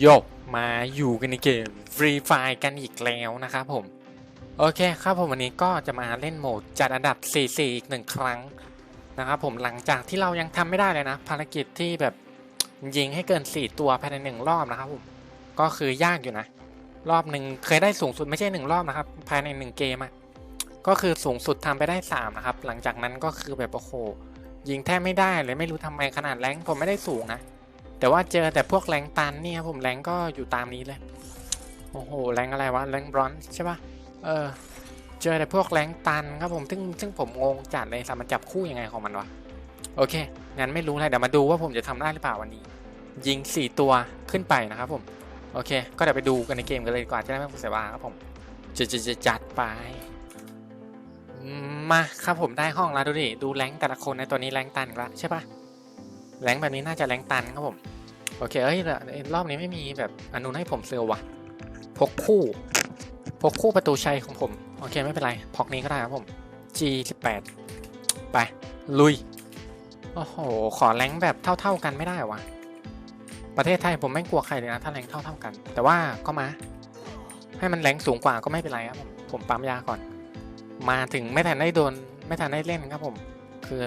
โยกมาอยู่กันในเกม Free Fire กันอีกแล้วนะครับผม โอเคครับผมวันนี้ก็จะมาเล่นโหมดจัดอันดับ 4 4 อีกหนึ่งครั้งนะครับผมหลังจากที่เรายังทำไม่ได้เลยนะ ภารกิจที่แบบยิงให้เกิน 4 ตัวภายในหนึ่งรอบนะครับผมก็คือยากอยู่นะ รอบหนึ่งเคยได้สูงสุดไม่ใช่หนึ่งรอบนะครับ ภายในหนึ่งเกมอะก็คือสูงสุดทำไปได้สามนะครับหลังจากนั้นก็คือแบบโอ้โหยิงแทบไม่ได้เลยไม่รู้ทำไมขนาดแรงผมไม่ได้สูงนะ แต่ว่าเจอแต่พวกแรงตันเนี่ยผมแรงก็อยู่ตามนี้เลย โอ้โหแรงอะไรวะแรงบรอนใช่ปะเออ เจอแต่พวกแรงตันครับผมซึ่งซึ่งผมงงจัดเลยสามันจับคู่ยังไงของมันวะโอเคงั้นไม่รู้เลยเดี๋ยวมาดูว่าผมจะทำได้หรือเปล่าวันนี้ ยิง 4 ตัวขึ้นไปนะครับผมโอเค ก็เดี๋ยวไปดูกันในเกมกันเลยดีกว่าจะได้ไม่เสียเวลาครับผมจะจะจะจัดไปมาครับผมได้ห้องแล้วดูดิดูแรงแต่ละคนในตัวนี้แรงตันแล้วใช่ปะ แรงแบบนี้น่าจะแรงตันครับผม โอเคเอ้ยแล้วรอบนี้ไม่มีแบบอนุให้ผมเซลวะพกคู่ พกคู่ประตูชัยของผม โอเคไม่เป็นไร พกนี้ก็ได้ครับผม G18 ไป ลุย โอ้โห ขอแรงแบบเท่า ๆกันไม่ได้วะประเทศไทยผมไม่กลัวใครเลยนะ ถ้าแรงเท่า ๆกัน แต่ว่าก็มา ให้มันแรงสูงกว่าก็ไม่เป็นไรครับผมผมปั๊มยาก่อน มาถึงไม่ทันได้โดน ไม่ทันได้เล่นครับผม คือ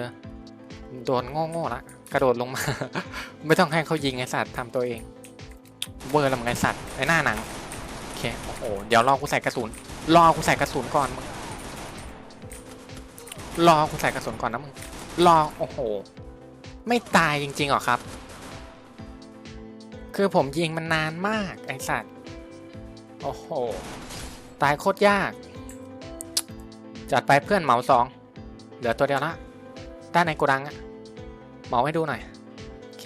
โดนโง่ๆละกระโดดลงมา ไม่ต้องให้เขายิงไอสัตว์ทำตัวเอง เวอร์ละมึงไอสัตว์ไอหน้าหนังโอเคโอ้โหเดี๋ยวรอกูใส่กระสุนรอกูใส่กระสุนก่อนมึงรอกูใส่กระสุนก่อนนะมึงรอโอ้โห ไม่ตายจริงๆหรอครับ คือผมยิงมันนานมากไอสัตว์โอ้โห ตายโคตรยาก จัดไปเพื่อนเหมาสอง เหลือตัวเดียวละ ด้านในโกดังอะเหมาให้ดูหน่อย โอเค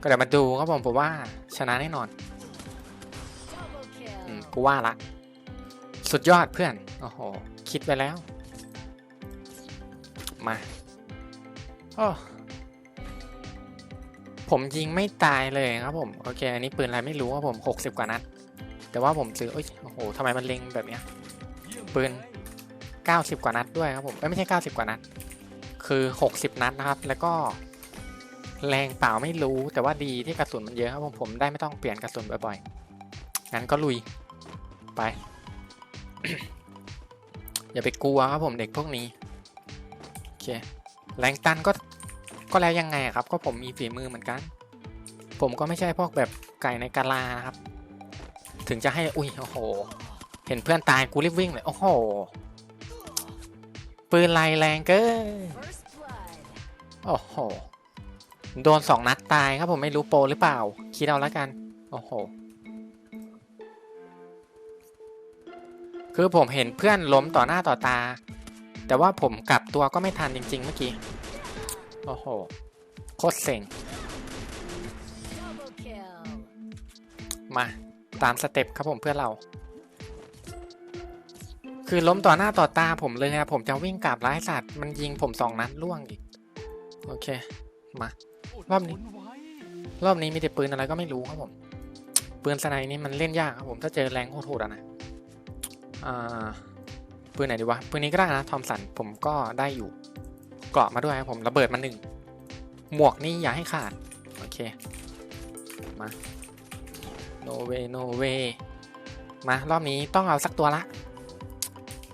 ก็เดี๋ยวมาดูครับผมผมว่าชนะแน่นอน อืมกูว่าละ สุดยอดเพื่อน โอ้โห คิดไปแล้ว มาโอ้ผมยิงไม่ตายเลยครับผม โอเค อันนี้ปืนอะไรไม่รู้ว่าผม 60 กว่านัด แต่ว่าผมซื้อเอ้ยโอ้โหทำไมมันเล็งแบบเนี้ย ปืน 90 กว่านัดด้วยครับผมไม่ใช่ 90 กว่านัด คือ 60 นัดนะครับ แล้วก็แรงเปล่าไม่รู้แต่ว่าดีที่กระสุนมันเยอะครับผมผมได้ไม่ต้องเปลี่ยนกระสุนบ่อยๆ งั้นก็ลุยไป อย่าไปกลัวครับผมเด็กพวกนี้โอเคแรงตันก็ก็แล้วยังไงครับ ก็ผมมีฝีมือเหมือนกัน ผมก็ไม่ใช่พวกแบบไก่ในกาลาครับ ถึงจะให้อุ้ยโอ้โห เห็นเพื่อนตายกูรีบวิ่งเลยโอ้โหปืนลายแรงเกิน โอ้โห โดนสองนัดตายครับผมไม่รู้โปรหรือเปล่า คิดเอาแล้วกัน โอ้โห คือผมเห็นเพื่อนล้มต่อหน้าต่อตา แต่ว่าผมกลับตัวก็ไม่ทันจริง ๆ เมื่อกี้ โอ้โห โคตรเซ็ง มา ตามสเต็ปครับผมเพื่อนเรา คือล้มต่อหน้าต่อตาผมเลยนะผมจะวิ่งกลับร้ายสัตว์มันยิงผมสองนัดล่วงอีก โอเค มารอบนี้ รอบนี้มีแต่ปืนอะไรก็ไม่รู้ครับผม ปืนสไนนี่มันเล่นยากครับผม ถ้าเจอแรงโหดๆอะนะอ่าปืนไหนดีวะ ปืนนี้ก็ได้นะ ทอมสัน ผมก็ได้อยู่ เกราะมาด้วยครับผม ระเบิดมาหนึ่ง หมวกนี่อย่าให้ขาด โอเค มา no way no way มารอบนี้ต้องเอาสักตัวละ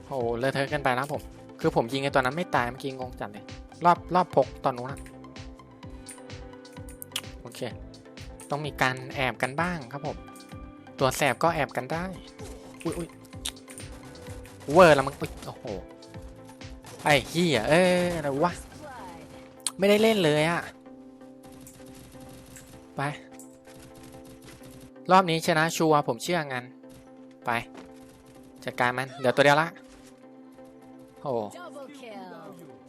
โอ้เลอะเทอะเกันไปแล้วผม คือผมยิงไอตัวนั้นไม่ตายเมื่อกี้งงจัดเลย รอบรอบพกตอนนู้นอะโอเค ต้องมีการแอบกันบ้างครับผม ตัวแสบก็แอบกันได้ อุ้ยอุ้ยเวอร์ล้วมึงอุ้ยโอ้โห ไอ้เฮียเอ้ยอะไรวะ ไม่ได้เล่นเลยอะไป รอบนี้ชนะชัวผมเชื่องั้น ไป จัดการมัน เดี๋ยวตัวเดียวละ โอ้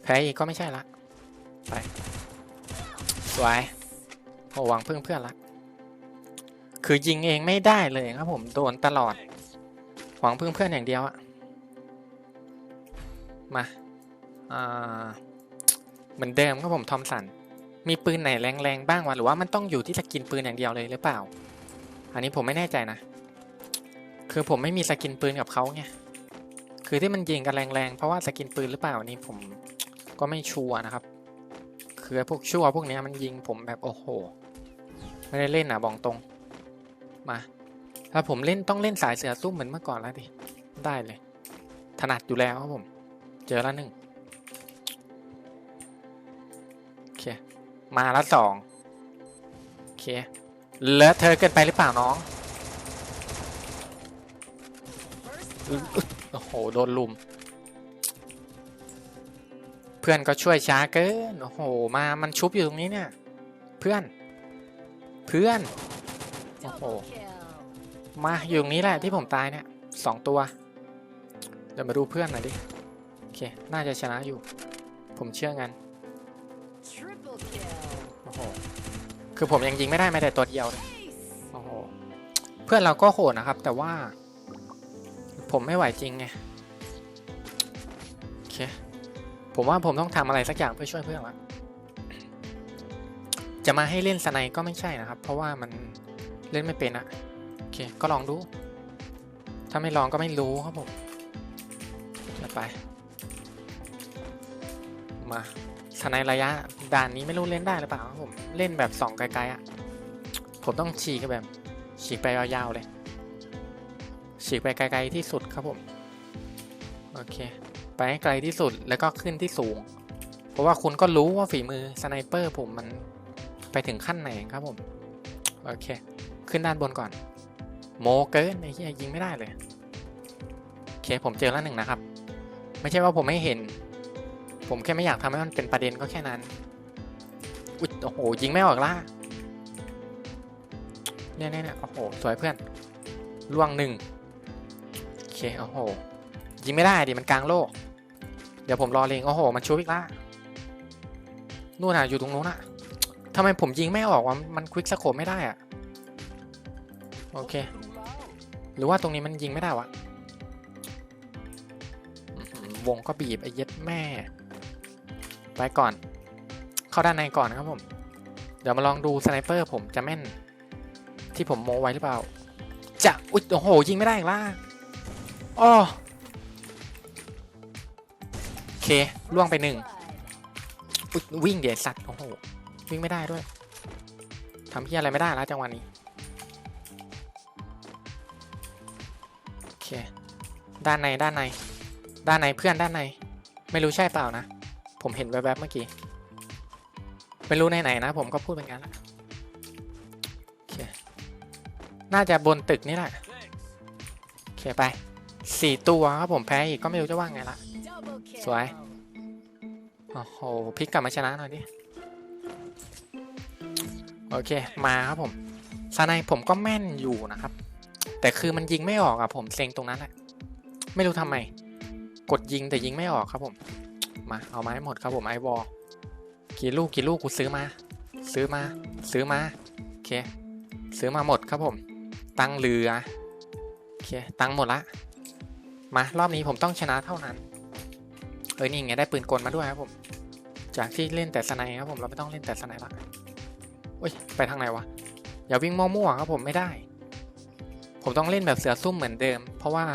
แพ้อีกก็ไม่ใช่ละ ไป สวยโอ้หวังพึ่งเพื่อนละ คือยิงเองไม่ได้เลยครับผมโดนตลอด หวังพึ่งเพื่อนอย่างเดียวอะมา อ่า เหมือนเดิมครับผมทอมสัน มีปืนไหนแรงๆบ้างวะหรือว่ามันต้องอยู่ที่สกินปืนอย่างเดียวเลยหรือเปล่า อันนี้ผมไม่แน่ใจนะ คือผมไม่มีสกินปืนกับเขาไง คือที่มันยิงกันแรงๆ เพราะว่าสกินปืนหรือเปล่านี่ผม ก็ไม่ชัวร์นะครับ คือพวกชัวพวกนี้มันยิงผมแบบโอ้โห ไม่ได้เล่นอะบอกตรง มา ถ้าผมเล่นต้องเล่นสายเสือซุ่มเหมือนเมื่อก่อนแล้วดิ ได้เลย ถนัดอยู่แล้วครับผม เจอแล้วหนึ่งโอเค มาแล้วสองโอเคเลอะเธอเกินไปหรือเปล่าน้องโอ้โห โดนลุม พื่อนก็ช่วยช้าเกินโอ้โหมามันชุบอยู่ตรงนี้เนี่ย เพื่อน เพื่อนโอ้โหมาอยู่ตรงนี้แหละที่ผมตายเนี่ยสองตัวเดี๋ยวมาดูเพื่อนหน่อยดิโอเคน่าจะชนะอยู่ ผมเชื่องันโอ้โหคือผมยังยิงไม่ได้แม้แต่ตัวเดียวเลยโอ้โหเพื่อนเราก็โหดนะครับ แต่ว่า ผมไม่ไหวจริงไงโอเค ผมว่าผมต้องทำอะไรสักอย่างเพื่อช่วยเพื่อนละจะมาให้เล่นสไนก็ไม่ใช่นะครับ เพราะว่ามันเล่นไม่เป็นอะโอเคก็ลองดู ถ้าไม่ลองก็ไม่รู้ครับผมจะไป มาสไนระยะด่านนี้ไม่รู้เล่นได้หรือเปล่าครับผมเล่นแบบสองไกลๆอะผมต้องฉีกแบบฉีกไปยาวๆเลยฉีกไปไกลๆที่สุดครับผม โอเค ไปให้ไกลที่สุดแล้วก็ขึ้นที่สูง เพราะว่าคุณก็รู้ว่าฝีมือสไนเปอร์ผมมันไปถึงขั้นไหนครับผม โอเค ขึ้นด้านบนก่อน โมเกินไอ้เหี้ยยิงไม่ได้เลย โอเคผมเจอแล้วหนึ่งนะครับ ไม่ใช่ว่าผมไม่เห็น ผมแค่ไม่อยากทำให้มันเป็นประเด็นก็แค่นั้นอุ๊ยโอ้โหยิงไม่ออกล่ะเนี่ยเนี่ยเนี่ยโอ้โหสวยเพื่อนล่วงหนึ่งโอเคโอ้โห ยิงไม่ได้ดิมันกลางโลก เดี๋ยวผมรอเลงโอ้โห มันชูอีกล่ะนู่นน่ะอยู่ตรงนู้นน่ะทำไมผมยิงไม่ออกวะมันควิกสโคปไม่ได้อะโอเค หรือว่าตรงนี้มันยิงไม่ได้วะวงก็บีบไอ้เย็ดแม่ ไปก่อน เข้าด้านในก่อนครับผม เดี๋ยวมาลองดูสไนเปอร์ผมจะแม่น ที่ผมโมไว้หรือเปล่า จะอุ๊ยโอ้โห ยิงไม่ได้อีกล่ะอ้อโอ เคล่วงไปหนึ่งวิ่งเดี๋ยวสัตว์โอ้โหวิ่งไม่ได้ด้วยทำเพี้ยอะไรไม่ได้แล้วจังหวะนี้โอเคด้านในด้านใน ด้านในเพื่อนด้านใน ไม่รู้ใช่เปล่านะ ผมเห็นแวบๆเมื่อกี้ไม่รู้ในไหนนะ ผมก็พูดเป็นงั้นละโอเคน่าจะบนตึกนี่แหละโอเคไปสี่ตัวครับผมแพ้อีกก็ไม่รู้จะว่าไงละ สวย โอ้โหพลิกกลับมาชนะหน่อยดิ โอเค มาครับผมซาไนผมก็แม่นอยู่นะครับ แต่คือมันยิงไม่ออกอะผมเซ็งตรงนั้นแหละ ไม่รู้ทำไม กดยิงแต่ยิงไม่ออกครับผม มาเอาไม้หมดครับผมไอวอลกี่ลูกกี่ลูกกูซื้อมา ซื้อมา ซื้อมา โอเค ซื้อมาหมดครับผม ตังเหลือ โอเค ตังหมดละ มารอบนี้ผมต้องชนะเท่านั้น เอ้ยนี่ไงได้ปืนกลมาด้วยครับผม จากที่เล่นแต่สไนครับผมเราไม่ต้องเล่นแต่สไนละอุ้ยไปทางไหนวะอย่าวิ่งมั่วๆครับผมไม่ได้ ผมต้องเล่นแบบเสือซุ่มเหมือนเดิม เพราะว่า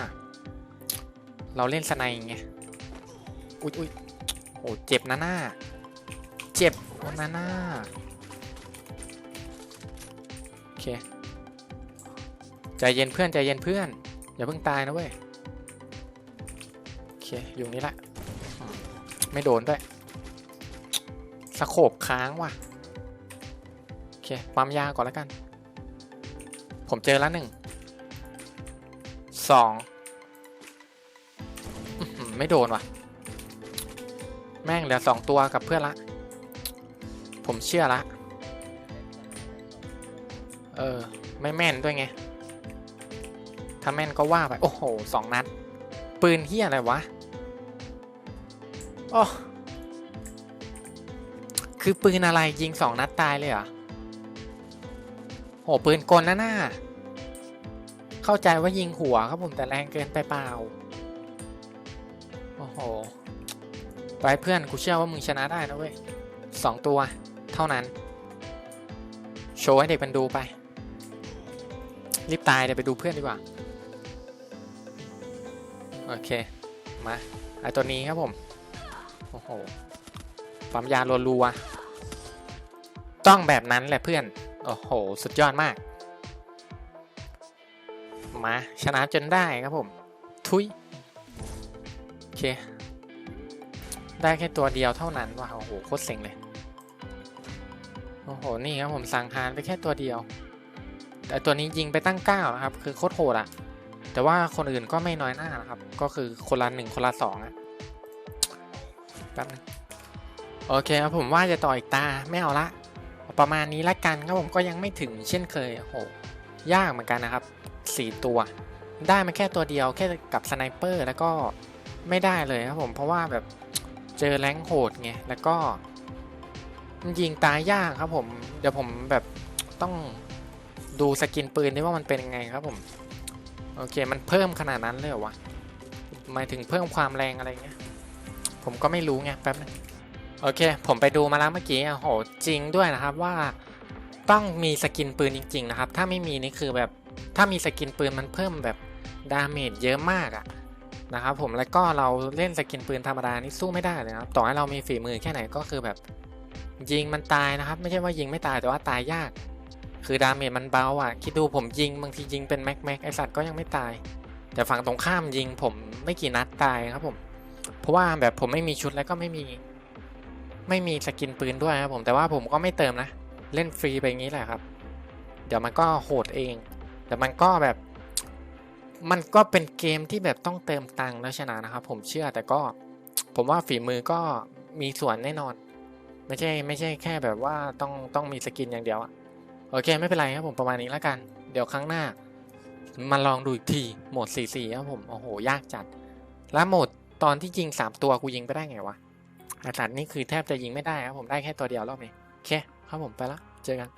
เราเล่นสไนไงอุ้ยอุ้ยโอ้เจ็บนะหน้า เจ็บนะหน้าโอเคใจเย็นเพื่อนใจเย็นเพื่อน อย่าเพิ่งตายนะเว้ยโอเคอยู่นี่แหละ ไม่โดนด้วยสโคบค้างว่ะ โอเคปั๊มยาก่อนแล้วกัน ผมเจอแล้วหนึ่ง สอง ไม่โดนว่ะ แม่งเหลือสองตัวกับเพื่อนละ ผมเชื่อละ เออ ไม่แม่นด้วยไง ถ้าแม่นก็ว่าไป โอ้โห สองนัด ปืนเฮียอะไรวะ โอ้คือปืนอะไรยิงสองนัดตายเลยเหรอโหปืนกลนะน่าเข้าใจว่ายิงหัวครับผมแต่แรงเกินไปเปล่า โอ้โห ไปเพื่อนกูเชื่อว่ามึงชนะได้นะเว้ยสองตัว เท่านั้น โชว์ให้เด็กมันดูไป รีบตายเดี๋ยวไปดูเพื่อนดีกว่า โอเค มาไอตัวนี้ครับผม โอ้โหปั๊มยารัวๆต้องแบบนั้นแหละเพื่อน โอ้โห สุดยอดมาก มาชนะจนได้ครับผม ทุยโอเค ได้แค่ตัวเดียวเท่านั้นว่ะโอ้โห โคตรเซ็งเลย โอ้โห นี่ครับผมสั่งหารไปแค่ตัวเดียว แต่ตัวนี้ยิงไปตั้งเก้านะครับ คือโคตรโหดอะแต่ว่าคนอื่นก็ไม่น้อยหน้านะครับ ก็คือคนละหนึ่งคนละสองอะ แป๊บนึงโอเคครับผมว่าจะต่ออีกตาไม่เอาละ ประมาณนี้ละกันครับผมก็ยังไม่ถึงเช่นเคยโหยากเหมือนกันนะครับสี่ตัว ได้มาแค่ตัวเดียวแค่กับสไนเปอร์แล้วก็ไม่ได้เลยครับผมเพราะว่าแบบเจอแรงโหดไงแล้วก็ยิงตายยากครับผม เดี๋ยวผมแบบต้องดูสกินปืนด้วยว่ามันเป็นยังไงครับผมโอเคมันเพิ่มขนาดนั้นเลยเหรอวะหมายถึงเพิ่มความแรงอะไรเงี้ย ผมก็ไม่รู้ไงแป๊บนึงโอเค ผมไปดูมาแล้วเมื่อกี้โอ้โหจริงด้วยนะครับว่าต้องมีสกินปืนจริง ๆ นะครับ ถ้าไม่มีนี่คือแบบถ้ามีสกินปืนมันเพิ่มแบบดาเมจเยอะมากอะนะครับผมแล้วก็เราเล่นสกินปืนธรรมดานี่สู้ไม่ได้เลยนะครับต่อให้เรามีฝีมือแค่ไหนก็คือแบบยิงมันตายนะครับ ไม่ใช่ว่ายิงไม่ตายแต่ว่าตายยาก คือดาเมจมันเบาอะคิดดูผมยิงบางทียิงเป็นแม็กแม็กไอสัตว์ก็ยังไม่ตาย แต่ฝั่งตรงข้ามยิงผมไม่กี่นัดตายครับผม เพราะว่าแบบผมไม่มีชุดแล้วก็ไม่มี ไม่มีสกินปืนด้วยครับผมแต่ว่าผมก็ไม่เติมนะ เล่นฟรีไปงี้แหละครับ เดี๋ยวมันก็โหดเอง แต่มันก็แบบ มันก็เป็นเกมที่แบบต้องเติมตังค์แล้วชนะนะครับ ผมเชื่อแต่ก็ผมว่าฝีมือก็มีส่วนแน่นอน ไม่ใช่ไม่ใช่แค่แบบว่าต้องต้องมีสกินอย่างเดียวอะโอเคไม่เป็นไรครับผมประมาณนี้แล้วกัน เดี๋ยวครั้งหน้ามาลองดูอีกทีโหมด 4-4ครับผม โอ้โห ยากจัด แล้วโหมด ตอนที่ยิงสามตัวกูยิงไปได้ไงวะอาจารย์นี่คือแทบจะยิงไม่ได้ครับผมได้แค่ตัวเดียวรอบนี้โอเคครับผมไปละเจอกัน